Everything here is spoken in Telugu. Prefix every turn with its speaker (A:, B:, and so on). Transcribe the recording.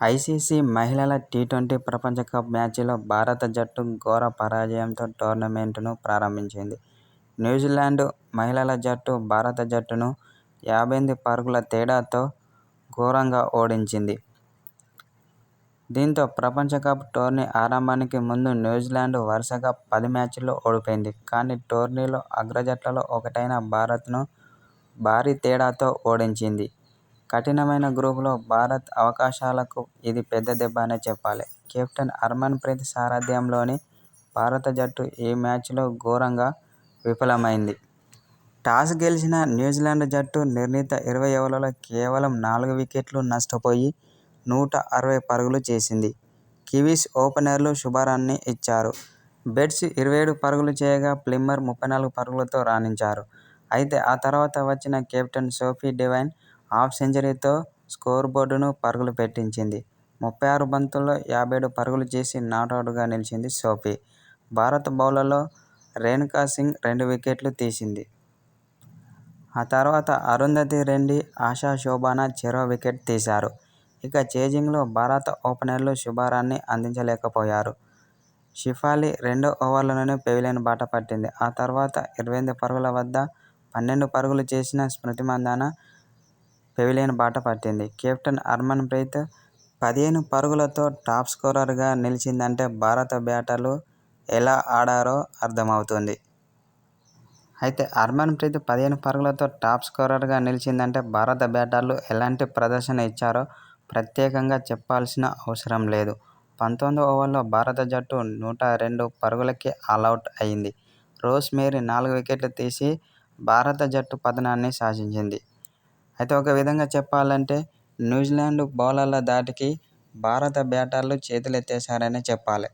A: ఐసీసీ మహిళల టీ-ట్వంటీ ప్రపంచ కప్ మ్యాచ్లో భారత జట్టు ఘోర పరాజయంతో టోర్నమెంట్ను ప్రారంభించింది. న్యూజిలాండ్ మహిళల జట్టు భారత జట్టును యాభై ఎనిమిది పరుగుల తేడాతో ఘోరంగా ఓడించింది. దీంతో ప్రపంచ కప్ టోర్నీ ఆరంభానికి ముందు న్యూజిలాండ్ వరుసగా పది మ్యాచ్ల్లో ఓడిపోయింది. కానీ టోర్నీలో అగ్రజట్లలో ఒకటైన భారత్ను భారీ తేడాతో ఓడించింది. కఠినమైన గ్రూపులో భారత్ అవకాశాలకు ఇది పెద్ద దెబ్బ అనే చెప్పాలి. కెప్టెన్ హర్మన్ ప్రీత్ సారథ్యంలోని భారత జట్టు ఈ మ్యాచ్లో ఘోరంగా విఫలమైంది. టాస్ గెలిచిన న్యూజిలాండ్ జట్టు నిర్ణీత ఇరవై ఓవర్లలో కేవలం నాలుగు వికెట్లు నష్టపోయి నూట అరవై పరుగులు చేసింది. కివీస్ ఓపెనర్లు శుభారంభాన్ని ఇచ్చారు. బెట్స్ ఇరవై ఏడు పరుగులు చేయగా ప్లిమ్మర్ ముప్పై నాలుగు పరుగులతో రాణించారు. అయితే ఆ తర్వాత వచ్చిన కెప్టెన్ సోఫీ డివైన్ హాఫ్ సెంచరీతో స్కోరుబోర్డును పరుగులు పెట్టించింది. ముప్పై ఆరు బంతుల్లో యాభై ఏడు పరుగులు చేసి నాటౌట్గా నిలిచింది సోఫీ. భారత బౌలర్లో రేణుకా సింగ్ రెండు వికెట్లు తీసింది. ఆ తర్వాత అరుంధతి రెండి ఆశా శోభాన చెరో వికెట్ తీశారు. ఇక చేజింగ్లో భారత ఓపెనర్లు శుభారాన్ని అందించలేకపోయారు. షిఫాలి రెండో ఓవర్లోనే పెవిలియన్ బాట పట్టింది. ఆ తర్వాత ఇరవై ఎనిమిది పరుగుల వద్ద పన్నెండు పరుగులు చేసిన స్మృతి మందాన పెవిలియన్ బాట పట్టింది. కెప్టెన్ హర్మన్ ప్రీత్ పదిహేను పరుగులతో టాప్ స్కోరర్గా నిలిచిందంటే భారత బ్యాటర్లు ఎలా ఆడారో అర్థమవుతోంది. అయితే హర్మన్ ప్రీత్ పదిహేను పరుగులతో టాప్ స్కోరర్గా నిలిచిందంటే భారత బ్యాటర్లు ఎలాంటి ప్రదర్శన ఇచ్చారో ప్రత్యేకంగా చెప్పాల్సిన అవసరం లేదు. పంతొమ్మిదో ఓవర్లో భారత జట్టు నూట రెండు పరుగులకే ఆలౌట్ అయింది. రోజ్ మేరీ నాలుగు వికెట్లు తీసి భారత జట్టు పతనాన్ని శాసించింది. అయితే ఒక విధంగా చెప్పాలంటే న్యూజిలాండ్ బౌలర్ల ధాటికి భారత బ్యాటర్లు చేతులెత్తేశారనే చెప్పాలి.